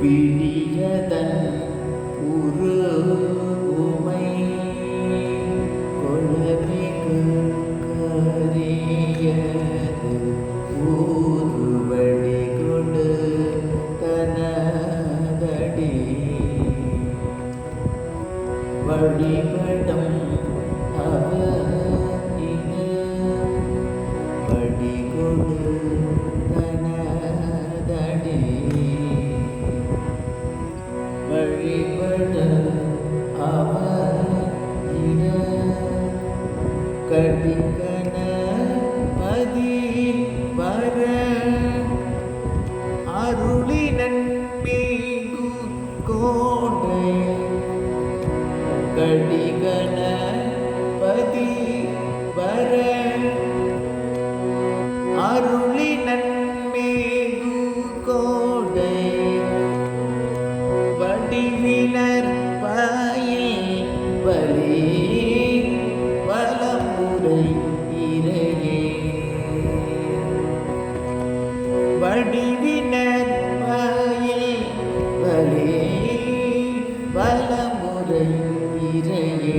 പിടിയതൻ ഉറുമൈ കൊളവിക്ക് കറിയത് ഊരുവടി കൊണ്ട് തനതടി. വഴിപടം അവന് കടിക്കണ പതി വര അരുളിനീകു കോട കടികണ പതി அருளி நன்மேகு கோடை. வடிவினர் பாயில் பலி பலமுறை இரவே வடிவினர் பாயில் பலி பலமுறை இரவே